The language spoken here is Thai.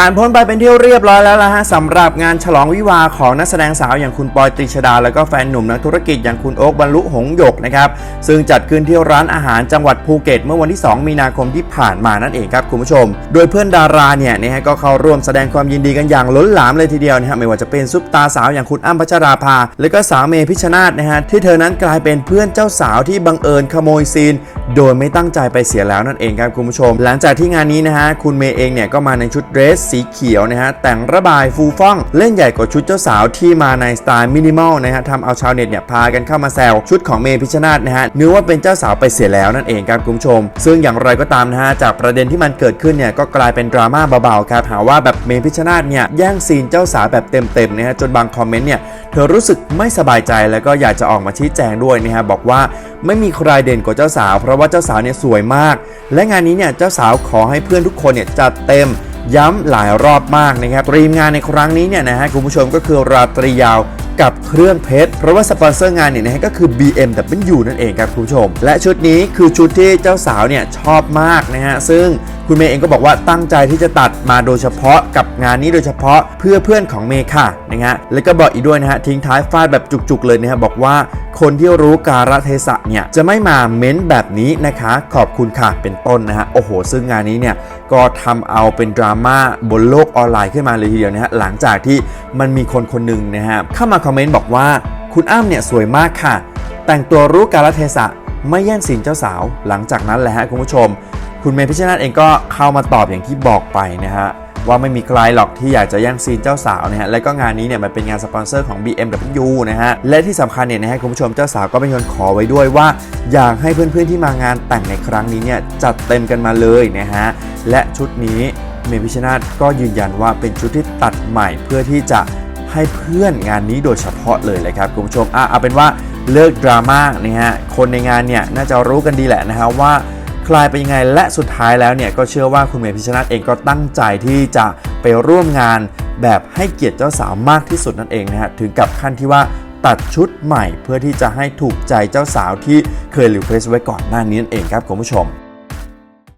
ผ่านพ้นไปเป็นที่เรียบร้อยแล้วละฮะสำหรับงานฉลองวิวาของนักแสดงสาวอย่างคุณปอยตรีชดา แล้วก็แฟนหนุ่มนักธุรกิจอย่างคุณโอ๊คบรรลุหงหยกนะครับซึ่งจัดขึ้นที่ร้านอาหารจังหวัดภูเก็ต เมื่อวันที่ 2 มีนาคมที่ผ่านมานั่นเองครับคุณผู้ชม โดยเพื่อนดาราเนี่ยนะฮะก็เข้าร่วมแสดงความยินดีกันอย่างล้นหลามเลยทีเดียวนะฮะไม่ว่าจะเป็นซุปตาสาวอย่างคุณอ้ำพัชราภา และก็สาวเมพิชชนาธนะฮะที่เธอนั้นกลายเป็นเพื่อนเจ้าสาวที่บังเอิญขโมยซีน โดยไม่ตั้งใจไปเสียแล้วนั่นเองครับคุณผู้ชม หลังจากที่งานนี้นะฮะคุณเมย์เองเนี่ยก็มาในชุดเดรสสีเขียวนะฮะแต่งระบายฟูฟ่องเล่นใหญ่กว่าชุดเจ้าสาวที่มาในสไตล์มินิมอลนะฮะทำเอาชาวเน็ตเนี่ยพากันเข้ามาแซวชุดของเมย์พิชชนาธนะฮะนึกว่าเป็นเจ้าสาวไปเสียแล้วนั่นเองครับคุณผู้ชม ซึ่งอย่างไรก็ตามนะฮะจากประเด็นที่มันเกิดขึ้นเนี่ยก็กลายเป็นดราม่าเบาๆครับหาว่าแบบเมย์พิชชนาธเนี่ยแย่งซีนเจ้าสาวแบบเต็มๆนะฮะจนบางคอมเมนต์เนี่ยเธอรู้สึกไม่สบายใจแล้วก็อยากจะออกมาชี้แจงด้วยนะฮะบอกว่าไม่มีใครเด่นกว่าเจ้าสาว เพราะว่าเจ้าสาวเนี่ยสวยมาก และงานนี้เนี่ยเจ้าสาวขอให้เพื่อนทุกคนเนี่ยจัดเต็ม ย้ำหลายรอบมากนะครับตรีมงานในครั้งนี้เนี่ยนะฮะคุณผู้ชมก็คือราตรียาวกับเครื่องเพชร เพราะว่าสปอนเซอร์งานเนี่ยนะฮะก็คือ BMW นั่นเองครับคุณผู้ชม และชุดนี้คือชุดที่เจ้าสาวเนี่ยชอบมากนะฮะซึ่งคุณเมย์เองก็บอกว่าตั้งใจที่จะตัดมาโดยเฉพาะกับงานนี้โดยเฉพาะเพื่อเพื่อนของเมย์ค่ะนะฮะแล้วก็บอกอีกด้วยนะฮะทิ้งท้ายฟาดแบบจุกๆเลยนะฮะบอกว่าคนที่รู้การะเทศะเนี่ยจะไม่มาเม้นแบบนี้นะคะ ขอบคุณค่ะเป็นต้นนะฮะโอ้โห ซึ่งงานนี้เนี่ยก็ทำเอาเป็นดราม่าบนโลกออนไลน์ขึ้นมาเลยทีเดียวนะฮะหลังจากที่มันมีคนคนหนึ่งนะฮะเข้ามาคอมเมนต์บอกว่า คุณอ้ำเนี่ยสวยมากค่ะ แต่งตัวรู้กาลเทศะไม่แย่งสินเจ้าสาว หลังจากนั้นแหละฮะคุณผู้ชม คุณเมย์พิชชนาธเองก็เข้ามาตอบอย่างที่บอกไปนะฮะ ว่าไม่มีใครหรอกที่อยากจะแย่งซีนเจ้าสาวนะฮะ และก็งานนี้เนี่ยมันเป็นงานสปอนเซอร์ของ BMW นะฮะ และที่สำคัญเนี่ยนะฮะคุณผู้ชมเจ้าสาวก็เป็นคนขอไว้ด้วยว่า อยากให้เพื่อนๆที่มางานแต่งในครั้งนี้เนี่ยจัดเต็มกันมาเลยนะฮะ และชุดนี้เมพิชชนาธก็ยืนยันว่าเป็นชุดที่ตัดใหม่เพื่อที่จะให้เพื่อนงานนี้โดยเฉพาะเลยเลยครับคุณผู้ชมอะเอาเป็นว่าเลิกดราม่านะฮะคนในงานเนี่ยน่าจะรู้กันดีแหละนะฮะว่า คลายไปยังไง และสุดท้ายแล้วเนี่ยก็เชื่อว่าคุณเมย์พิชนาเองก็ตั้งใจที่จะไปร่วมงานแบบให้เกียรติเจ้าสาวมากที่สุดนั่นเองนะฮะถึงกับขั้นที่ว่าตัดชุดใหม่เพื่อที่จะให้ถูกใจเจ้าสาวที่เคยรีเควสไว้ก่อนหน้านี้นั่นเองครับคุณผู้ชม